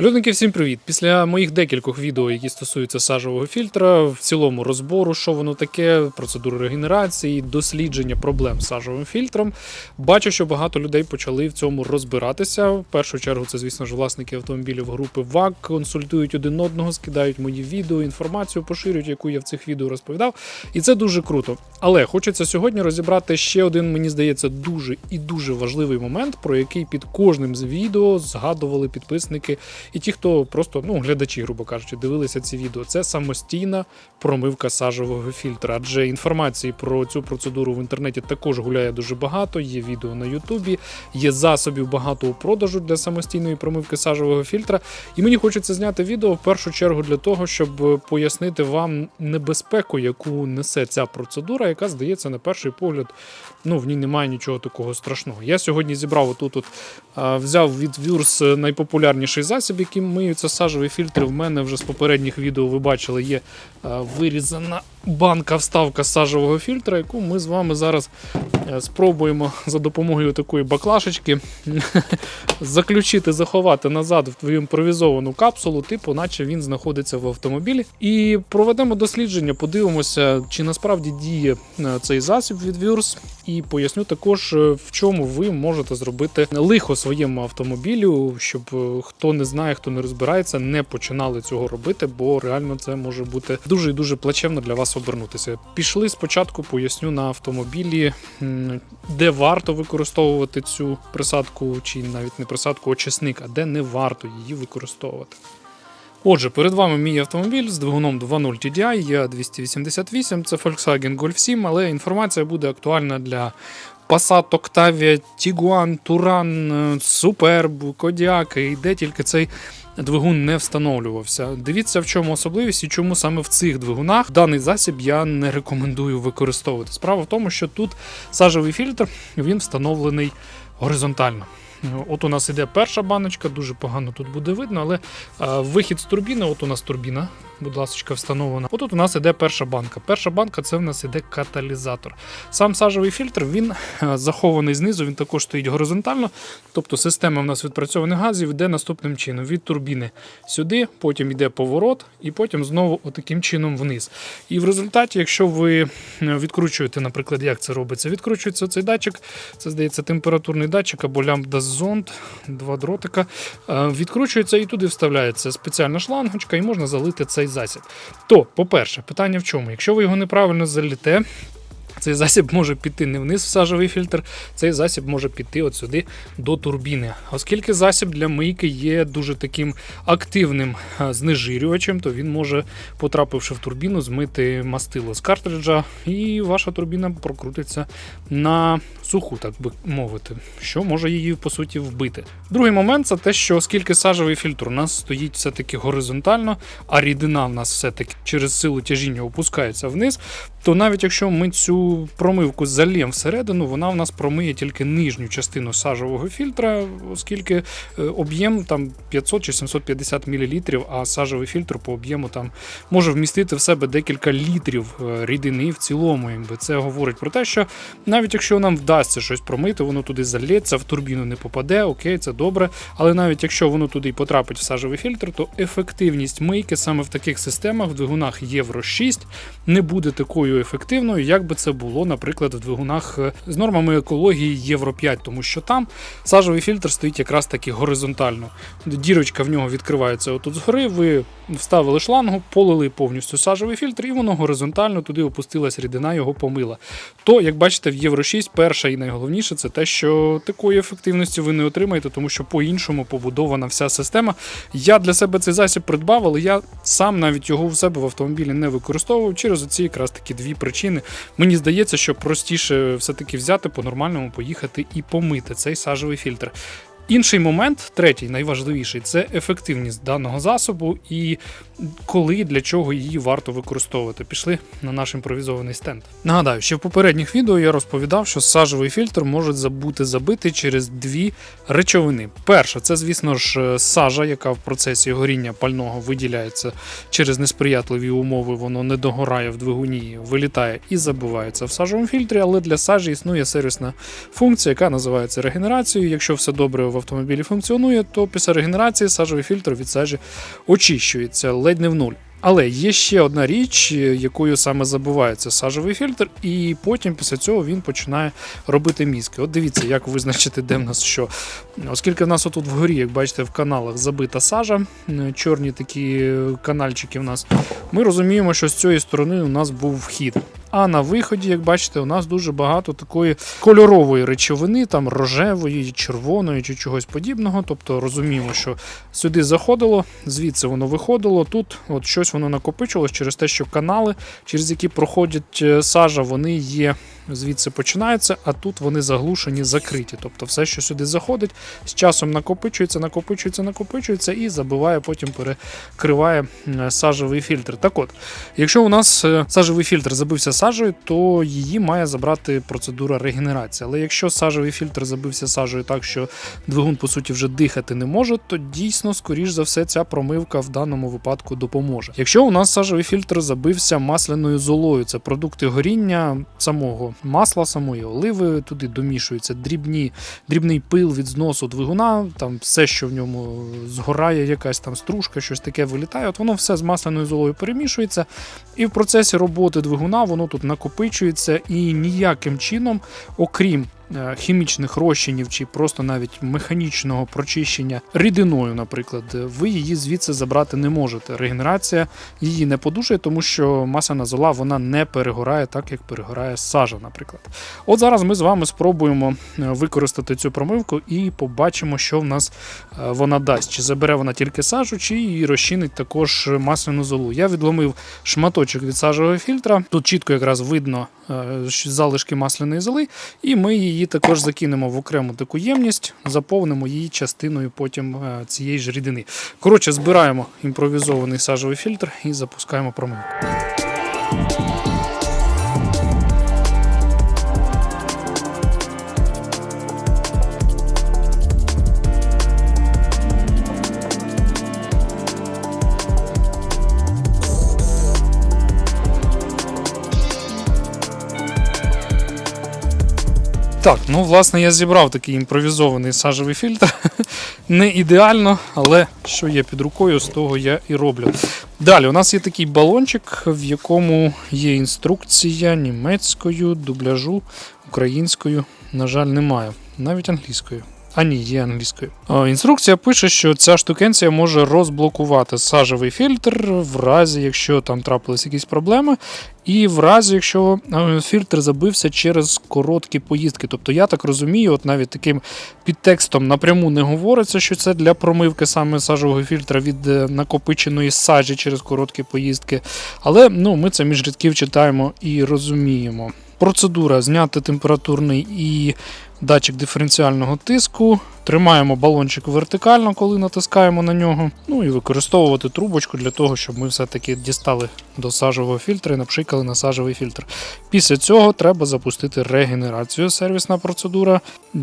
Людники, всім привіт! Після моїх декількох відео, які стосуються сажового фільтра, в цілому розбору, що воно таке, процедури регенерації, дослідження проблем з сажовим фільтром, бачу, що багато людей почали в цьому розбиратися. В першу чергу, це, звісно ж, власники автомобілів групи ВАК, консультують один одного, скидають мої відео, інформацію поширюють, яку я в цих відео розповідав. І це дуже круто. Але хочеться сьогодні розібрати ще один, мені здається, дуже і дуже важливий момент, про який під кожним з відео згадували підписники і ті, хто просто ну глядачі, грубо кажучи, дивилися ці відео. Це самостійна промивка сажового фільтра. Адже інформації про цю процедуру в інтернеті також гуляє дуже багато. Є відео на Ютубі, є засобів багато у продажу для самостійної промивки сажового фільтра. І мені хочеться зняти відео в першу чергу для того, щоб пояснити вам небезпеку, яку несе ця процедура, яка здається на перший погляд. Ну, в ній немає нічого такого страшного. Я сьогодні зібрав отут, от, взяв від Вюрс найпопулярніший засіб, яким миються сажові фільтри. В мене вже з попередніх відео ви бачили, є вирізана банка вставка сажового фільтра, яку ми з вами зараз е, спробуємо за допомогою такої баклашечки заключити, заховати назад в твою імпровізовану капсулу, типу, наче він знаходиться в автомобілі. І проведемо дослідження, подивимося, чи насправді діє е, цей засіб від Вюрс. І поясню також, е, в чому ви можете зробити лихо своєму автомобілю, щоб е, хто не знає, хто не розбирається, не починали цього робити, бо реально це може бути дуже і дуже плачевно для вас обернутися. Пішли спочатку, поясню на автомобілі, де варто використовувати цю присадку, чи навіть не присадку, очисник, а де не варто її використовувати. Отже, перед вами мій автомобіль з двигуном 2.0 TDI, я 288, це Volkswagen Golf 7, але інформація буде актуальна для Passat, Octavia, Tiguan, Touran, е, Superb, Kodiaq, і де тільки цей двигун не встановлювався. Дивіться, в чому особливість і чому саме в цих двигунах даний засіб я не рекомендую використовувати. Справа в тому, що тут сажевий фільтр він встановлений горизонтально. От у нас іде перша баночка, дуже погано тут буде видно, але а, вихід з турбіни, от у нас турбіна, будь ласка, встановлена. Отут у нас іде перша банка. Перша банка це в нас іде каталізатор. Сам сажевий фільтр він а, захований знизу, він також стоїть горизонтально. Тобто система в нас відпрацьованих газів йде наступним чином: від турбіни сюди, потім йде поворот, і потім знову отаким чином вниз. І в результаті, якщо ви е, відкручуєте, наприклад, як це робиться, відкручується цей датчик, це здається температурний датчик або лямбда зонд, два дротика. е, Відкручується і туди вставляється спеціальна шлангочка, і можна залити цей засіб. То, по-перше, питання в чому? Якщо ви його неправильно заліте, цей засіб може піти не вниз в сажовий фільтр, цей засіб може піти от сюди до турбіни. Оскільки засіб для мийки є дуже таким активним знежирювачем, то він може, потрапивши в турбіну, змити мастило з картриджа, і ваша турбіна прокрутиться на суху, так би мовити, що може її по суті вбити. Другий момент це те, що оскільки сажовий фільтр у нас стоїть все-таки горизонтально, а рідина в нас все-таки через силу тяжіння опускається вниз, то навіть якщо ми цю промивку зальємо всередину, вона в нас промиє тільки нижню частину сажового фільтра, оскільки е, об'єм там 500 чи 750 мл, а сажовий фільтр по об'єму там може вмістити в себе декілька літрів е, рідини в цілому. Якби це говорить про те, що навіть якщо нам вдасться щось промити, воно туди залється, в турбіну не попаде, окей, це добре. Але навіть якщо воно туди й потрапить в сажовий фільтр, то ефективність мийки саме в таких системах в двигунах Євро 6 не буде такою ефективною, як би це було, наприклад, в двигунах е, з нормами екології Євро 5, тому що там сажовий фільтр стоїть якраз таки горизонтально. Дірочка в нього відкривається отут згори. Ви вставили шлангу, полили повністю сажовий фільтр, і воно горизонтально туди опустилась рідина, його помила. То, як бачите, в Євро 6 перше і найголовніше це те, що такої ефективності ви не отримаєте, тому що по-іншому побудована вся система. Я для себе цей засіб придбав, але я сам навіть його в себе в автомобілі не використовував через оці якраз такі дві причини. Мені здається, що простіше все-таки взяти по-нормальному, поїхати і помити цей сажовий фільтр. Інший момент, третій, найважливіший, це ефективність даного засобу і коли і для чого її варто використовувати. Пішли на наш імпровізований стенд. Нагадаю, що в попередніх відео я розповідав, що сажовий фільтр може бути забитий через дві речовини. Перша це, звісно ж, сажа, яка в процесі горіння пального виділяється через несприятливі умови, воно не догорає в двигуні, вилітає і забувається в сажовому фільтрі, але для сажі існує сервісна функція, яка називається регенерацією. Якщо все добре в автомобілі функціонує, то після регенерації сажовий фільтр від сажі очищується ледь не в нуль. Але є ще одна річ, е, якою саме забувається сажовий фільтр, і потім після цього він починає робити мізки. От дивіться, як визначити, де в нас що. Оскільки в нас отут вгорі, як бачите, в каналах забита сажа, е, чорні такі е, канальчики в нас, ми розуміємо, що з цієї сторони у нас був вхід. А на виході, як бачите, у нас дуже багато такої кольорової речовини, там рожевої, червоної чи чогось подібного. Тобто розуміємо, що сюди заходило, звідси воно виходило. Тут от щось воно накопичилось через те, що канали, через які проходять е, сажа, вони є звідси починаються, а тут вони заглушені, закриті. Тобто все, що сюди заходить, з часом накопичується, накопичується, накопичується і забиває, потім перекриває сажевий фільтр. Так от, якщо у нас е, сажевий фільтр забився сажею, то її має забрати процедура регенерації. Але якщо сажевий фільтр забився сажею так, що двигун по суті вже дихати не може, то дійсно, скоріш за все, ця промивка в даному випадку допоможе. Якщо у нас сажевий фільтр забився масляною золою, це продукти горіння самого масла, самої оливи, туди домішуються дрібні, дрібний пил від зносу двигуна, там все, що в ньому згорає, якась там стружка, щось таке вилітає. От воно все з масляною золою перемішується, і в процесі роботи двигуна воно тут накопичується і ніяким чином, окрім хімічних розчинів чи просто навіть механічного прочищення рідиною, наприклад, ви її звідси забрати не можете. Регенерація її не подушує, тому що масляна зола вона не перегорає так, як перегорає сажа, наприклад. От зараз ми з вами спробуємо е, використати цю промивку і побачимо, що в нас е, вона дасть. Чи забере вона тільки сажу, чи її розчинить також масляну золу. Я відломив шматочок від сажового фільтра. Тут чітко якраз видно е, залишки масляної золи, і ми її також закинемо в окрему таку ємність, заповнимо її частиною потім е, цієї ж рідини. Коротше, збираємо імпровізований сажовий фільтр і запускаємо промивку. Так, ну власне я зібрав такий імпровізований сажевий фільтр. Не ідеально, але що є під рукою, з того я і роблю. Далі, у нас є такий балончик, в якому є інструкція німецькою, дубляжу, українською, на жаль, немає, навіть англійською. А ні, є англійською. Інструкція пише, що ця штукенція може розблокувати сажевий фільтр в разі, якщо там трапились якісь проблеми, і в разі, якщо е, фільтр забився через короткі поїздки. Тобто я так розумію, от навіть таким підтекстом напряму не говориться, що це для промивки саме сажового фільтра від е, накопиченої сажі через короткі поїздки. Але ну, ми це між рядків читаємо і розуміємо. Процедура зняти температурний і датчик диференціального тиску. Тримаємо балончик вертикально, коли натискаємо на нього. Ну і використовувати трубочку для того, щоб ми все-таки дістали до сажового фільтра і напшикали на сажовий фільтр. Після цього треба запустити регенерацію, сервісна процедура.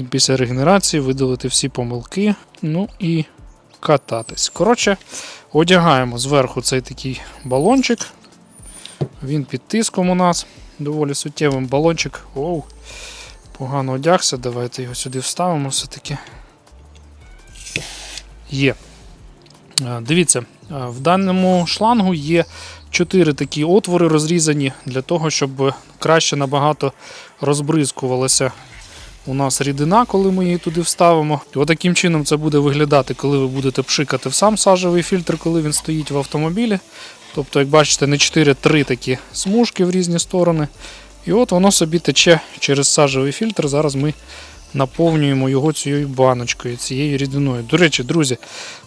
Після регенерації видалити всі помилки. Ну і кататись. Коротше, одягаємо зверху цей такий балончик. Він під тиском у нас. Доволі суттєвим балончик. Оу, погано одягся. Давайте його сюди вставимо все-таки. Є. Е, Дивіться, е, в даному шлангу є чотири такі отвори розрізані для того, щоб краще набагато розбризкувалася у нас рідина, коли ми її туди вставимо. Отаким чином це буде виглядати, коли ви будете пшикати в сам сажевий фільтр, коли він стоїть в автомобілі. Тобто, як бачите, не 4-3 такі смужки в різні сторони. І от воно собі тече через сажевий фільтр. Зараз ми наповнюємо його цією баночкою, цією рідиною. До речі, друзі,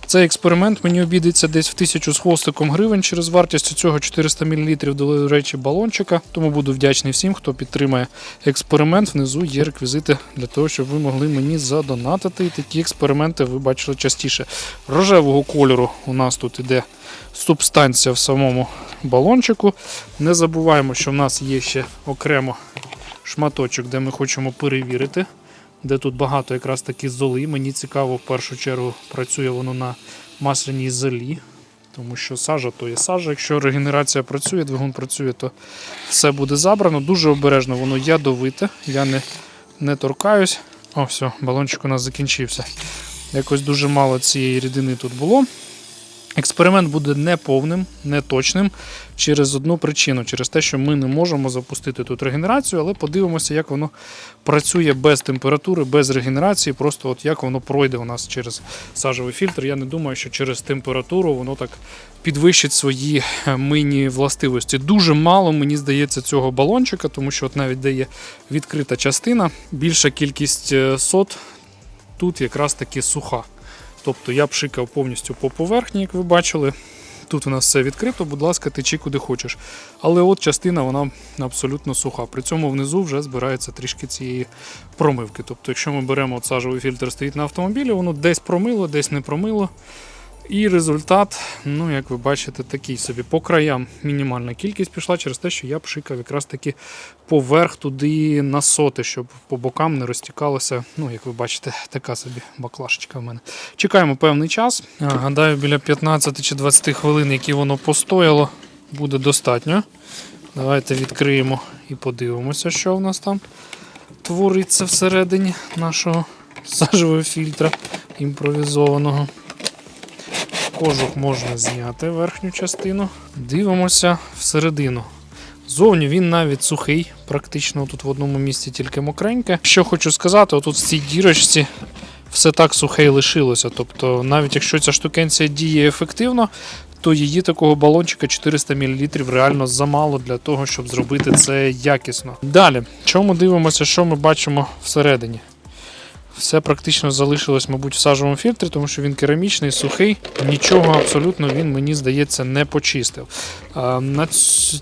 цей експеримент мені обійдеться десь в тисячу з хвостиком гривень через вартість цього 400 мл, до речі, балончика. Тому буду вдячний всім, хто підтримає експеримент. Внизу є реквізити для того, щоб ви могли мені задонатити. І такі експерименти ви бачили частіше. Рожевого кольору у нас тут іде субстанція в самому балончику. Не забуваємо, що в нас є ще окремо шматочок, де ми хочемо перевірити, де тут багато якраз такі золи. Мені цікаво, в першу чергу працює воно на масляній золі. Тому що сажа то є сажа. Якщо регенерація працює, двигун працює, то все буде забрано. Дуже обережно, воно ядовите. Я не, не торкаюсь. О, все, балончик у нас закінчився. Якось дуже мало цієї рідини тут було. Експеримент буде неповним, неточним через одну причину: через те, що ми не можемо запустити тут регенерацію, але подивимося, як воно працює без температури, без регенерації. Просто от як воно пройде у нас через сажевий фільтр. Я не думаю, що через температуру воно так підвищить свої е, мийні властивості. Дуже мало, мені здається, цього балончика, тому що от навіть де є відкрита частина, більша кількість е, сот тут якраз таки суха. Тобто я пшикав повністю по поверхні, як ви бачили. Тут у нас все відкрито, будь ласка, течи куди хочеш. Але от частина вона абсолютно суха. При цьому внизу вже збирається трішки цієї промивки. Тобто, якщо ми беремо от сажовий фільтр, стоїть на автомобілі, воно десь промило, десь не промило. І результат, ну як ви бачите, такий собі. По краям мінімальна кількість пішла через те, що я пшикав якраз таки поверх туди на соти, щоб по бокам не розтікалося. Ну, як ви бачите, така собі баклашечка в мене. Чекаємо певний час. Гадаю, біля 15 чи 20 хвилин, які воно постояло, буде достатньо. Давайте відкриємо і подивимося, що в нас там твориться всередині нашого сажевого фільтра імпровізованого. Кожух можна зняти верхню частину. Дивимося всередину. Зовні він навіть сухий, практично тут в одному місці тільки мокреньке. Що хочу сказати, отут в цій дірочці все так сухе і лишилося. Тобто, навіть якщо ця штукенція діє ефективно, то її такого балончика 400 мл реально замало для того, щоб зробити це якісно. Далі, чому дивимося, що ми бачимо всередині? Все практично залишилось, мабуть, в сажовому фільтрі, тому що він керамічний, сухий. Нічого абсолютно він, мені здається, не почистив. На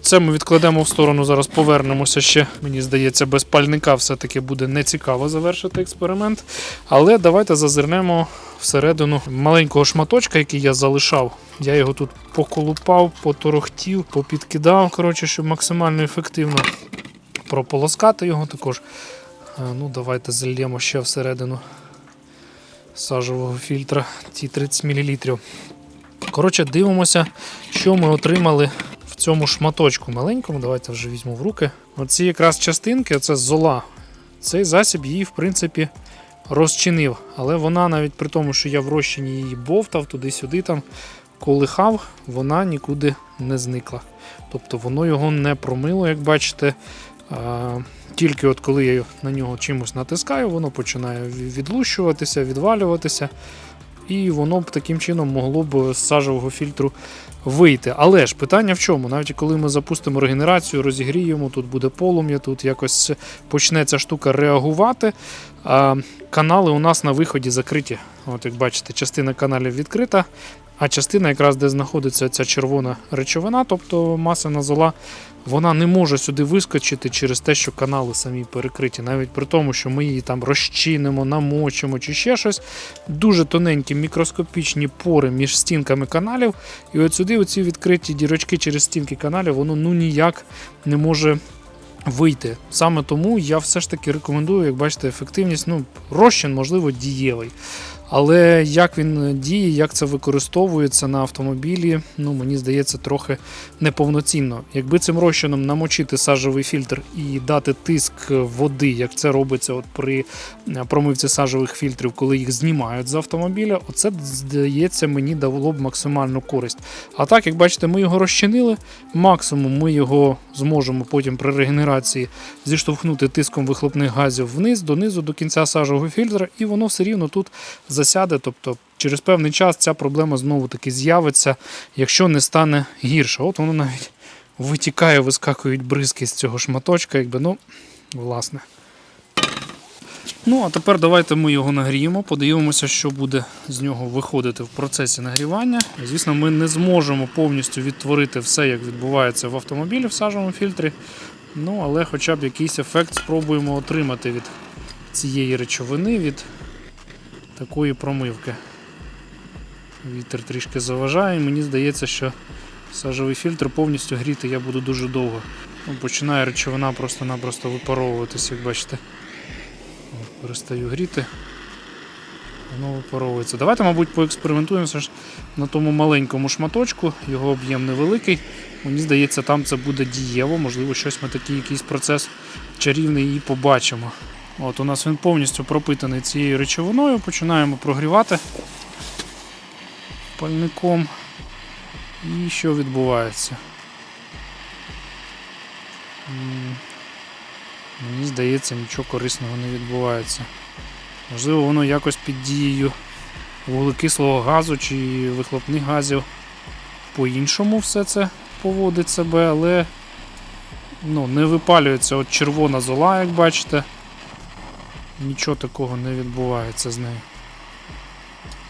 це ми відкладемо в сторону. Зараз повернемося ще. Мені здається, без пальника все-таки буде нецікаво завершити експеримент. Але давайте зазирнемо всередину маленького шматочка, який я залишав. Я його тут поколупав, поторохтів, попідкидав, коротше, щоб максимально ефективно прополоскати його також. А, Ну, давайте зальємо ще всередину сажового фільтра ці 30 мл. Коротше, дивимося, що ми отримали в цьому шматочку маленькому. Давайте вже візьму в руки. Оці якраз частинки, це зола. Цей засіб її, в принципі, розчинив. Але вона, навіть при тому, що я в розчині її бовтав туди-сюди, там колихав, вона нікуди не зникла. Тобто воно його не промило, як бачите. Тільки от коли я на нього чимось натискаю, воно починає відлущуватися, відвалюватися, і воно б таким чином могло б з сажового фільтру вийти. Але ж питання в чому? Навіть коли ми запустимо регенерацію, розігріємо, тут буде полум'я, тут якось почне ця штука реагувати. А канали у нас на виході закриті. От як бачите, частина каналів відкрита. А частина, якраз де знаходиться ця червона речовина, тобто масляна зола, вона не може сюди вискочити через те, що канали самі перекриті, навіть при тому, що ми її там розчинимо, намочимо чи ще щось. Дуже тоненькі мікроскопічні пори між стінками каналів. І от сюди оці відкриті дірочки через стінки каналів, воно ну ніяк не може. Вийти саме тому я все ж таки рекомендую, як бачите, ефективність. Ну, розчин, можливо, дієвий. Але як він діє, як це використовується на автомобілі, ну мені здається, трохи неповноцінно. Якби цим розчином намочити сажевий фільтр і дати тиск води, як це робиться от при е, промивці сажевих фільтрів, коли їх знімають з автомобіля, оце здається, мені дало б максимальну користь. А так, як бачите, ми його розчинили. Максимум ми його зможемо потім при регенерації зіштовхнути тиском вихлопних газів вниз, донизу, до кінця сажового фільтра, і воно все рівно тут засяде. Тобто через певний час ця проблема знову таки з'явиться, якщо не стане гірше. От воно навіть витікає, вискакують бризки з цього шматочка, якби, ну, власне. Ну, а тепер давайте ми його нагріємо, подивимося, що буде з нього виходити в процесі нагрівання. Звісно, ми не зможемо повністю відтворити все, як відбувається в автомобілі в сажовому фільтрі. Ну, але хоча б якийсь ефект спробуємо отримати від цієї речовини, від такої промивки. Вітер трішки заважає, і мені здається, що сажовий фільтр повністю гріти я буду дуже довго. Ну, починає речовина просто-напросто випаровуватися, як бачите. Перестаю гріти. Воно випаровується. Давайте, мабуть, поекспериментуємо на тому маленькому шматочку, його об'єм невеликий. Мені здається, там це буде дієво, можливо, щось ми такий якийсь процес чарівний і побачимо. От у нас він повністю пропитаний цією речовиною. Починаємо прогрівати пальником. І що відбувається? Мені здається, нічого корисного не відбувається. Можливо, воно якось під дією вуглекислого газу чи вихлопних газів по-іншому все це поводить себе, але ну, не випалюється от червона зола, як бачите. Нічого такого не відбувається з нею.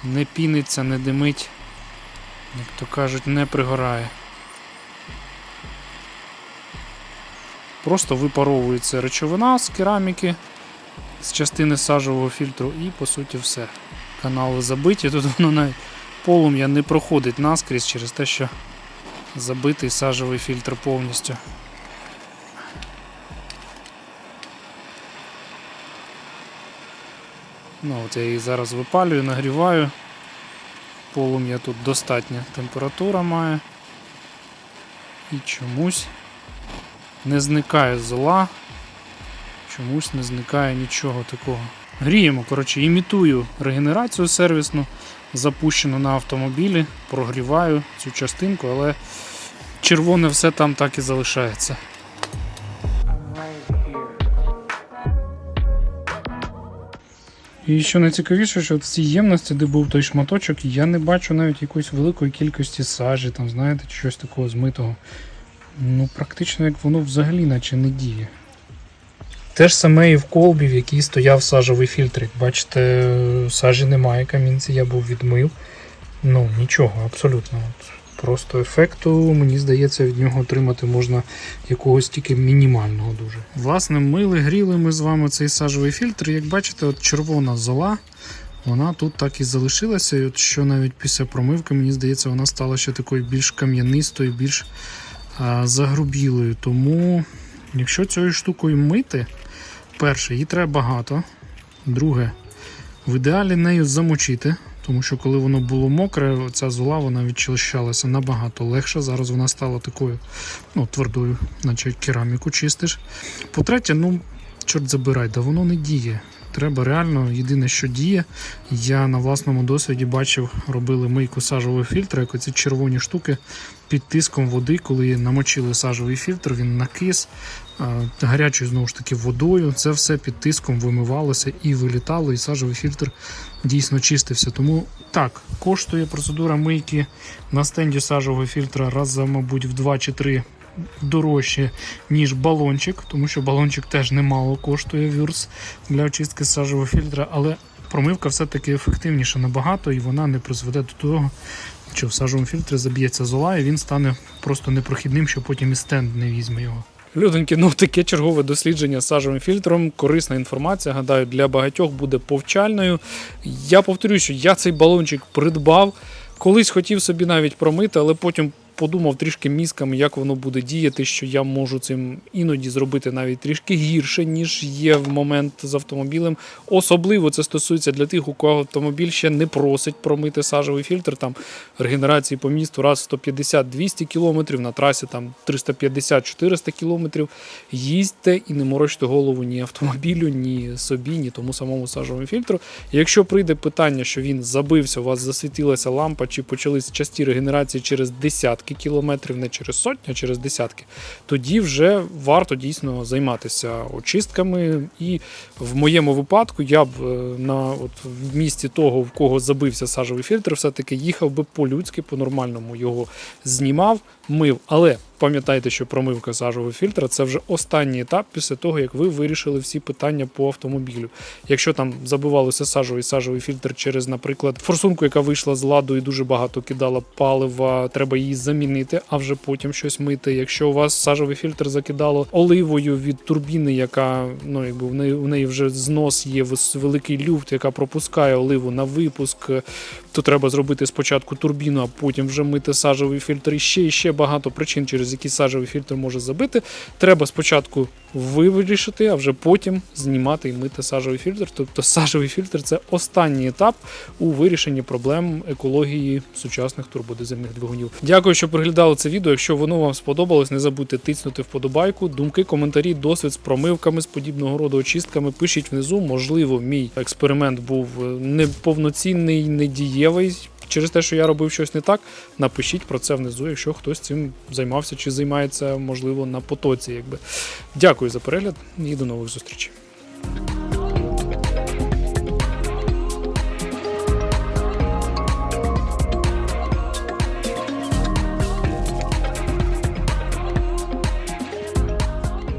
Не піниться, не димить, як то кажуть, не пригорає. Просто випаровується речовина з кераміки, з частини сажового фільтру і по суті все. Канали забиті, тут воно навіть полум'я не проходить наскрізь через те, що забитий сажовий фільтр повністю. Ну, от я її зараз випалюю, нагріваю. Полум'я тут достатня температура має. І чомусь не зникає зола, чомусь не зникає нічого такого. Гріємо, коротше, імітую регенерацію сервісну, запущену на автомобілі, прогріваю цю частинку, але червоне все там так і залишається. І що найцікавіше, що в цій ємності, де був той шматочок, я не бачу навіть якоїсь великої кількості сажі, там, знаєте, чи щось такого змитого. Ну, практично як воно взагалі наче не діє. Те ж саме і в колбі, в якій стояв сажовий фільтрик. Бачите, сажі немає, камінці я був відмив. Ну, нічого, абсолютно. Просто ефекту, мені здається, від нього отримати можна якогось тільки мінімального дуже. Власне, мили, гріли ми з вами цей сажовий фільтр. Як бачите, от червона зола, вона тут так і залишилася. І от що навіть після промивки, мені здається, вона стала ще такою більш кам'янистою, більш а, загрубілою. Тому, якщо цією штукою мити, перше, її треба багато. Друге, в ідеалі нею замочити. Тому що коли воно було мокре, ця зола вона відчищалася набагато легше. Зараз вона стала такою ну, твердою, наче кераміку чистиш. По-третє, ну, чорт забирай, да воно не діє. Треба реально, єдине, що діє, я на власному досвіді бачив, робили мийку сажового фільтра, як оці червоні штуки під тиском води, коли намочили сажовий фільтр, він накис гарячою знову ж таки водою. Це все під тиском вимивалося і вилітало, і сажовий фільтр дійсно чистився. Тому так, коштує процедура мийки на стенді сажового фільтра раз за, мабуть, в 2 чи 3 дорожче, ніж балончик, тому що балончик теж немало коштує вюрс для очистки сажового фільтра, але промивка все-таки ефективніша набагато і вона не призведе до того, що в сажовому фільтрі заб'ється зола, і він стане просто непрохідним, що потім і стенд не візьме його. Людоньки, ну таке чергове дослідження з сажовим фільтром. Корисна інформація, гадаю, для багатьох буде повчальною. Я повторюю, що я цей балончик придбав. Колись хотів собі навіть промити, але потім подумав трішки мізками, як воно буде діяти, що я можу цим іноді зробити навіть трішки гірше, ніж є в момент з автомобілем. Особливо це стосується для тих, у кого автомобіль ще не просить промити сажовий фільтр. Там регенерації по місту раз 150-200 км, на трасі там 350-400 км. Їздьте і не морочте голову ні автомобілю, ні собі, ні тому самому сажовому фільтру. Якщо прийде питання, що він забився, у вас засвітилася лампа, чи почались часті регенерації через десятки кілометрів, не через сотні, а через десятки, тоді вже варто дійсно займатися очистками. І в моєму випадку я б е, на от в місті того, в кого забився сажовий фільтр, все-таки їхав би по-людськи, по-нормальному його знімав, мив. Але пам'ятайте, що промивка сажового фільтра це вже останній етап після того, як ви вирішили всі питання по автомобілю. Якщо там забивалося сажовий сажовий фільтр через, наприклад, форсунку, яка вийшла з ладу і дуже багато кидала палива, треба її замінити, а вже потім щось мити. Якщо у вас сажовий фільтр закидало оливою від турбіни, яка ну якби в неї у неї вже знос є великий люфт, яка пропускає оливу на випуск, то треба зробити спочатку турбіну, а потім вже мити сажовий фільтр. І ще і ще багато причин, через через який сажевий фільтр може забити. Треба спочатку вирішити, а вже потім знімати і мити сажевий фільтр. Тобто сажевий фільтр це останній етап у вирішенні проблем екології сучасних турбодизельних двигунів. Дякую, що переглядали це відео. Якщо воно вам сподобалось, не забудьте тиснути вподобайку. Думки, коментарі, досвід з промивками з подібного роду очистками. Пишіть внизу. Можливо, мій експеримент був е, неповноцінний, недієвий. Через те, що я робив щось не так, напишіть про це внизу, якщо хтось цим займався чи займається, можливо, на потоці. Якби. Дякую за перегляд і до нових зустрічей.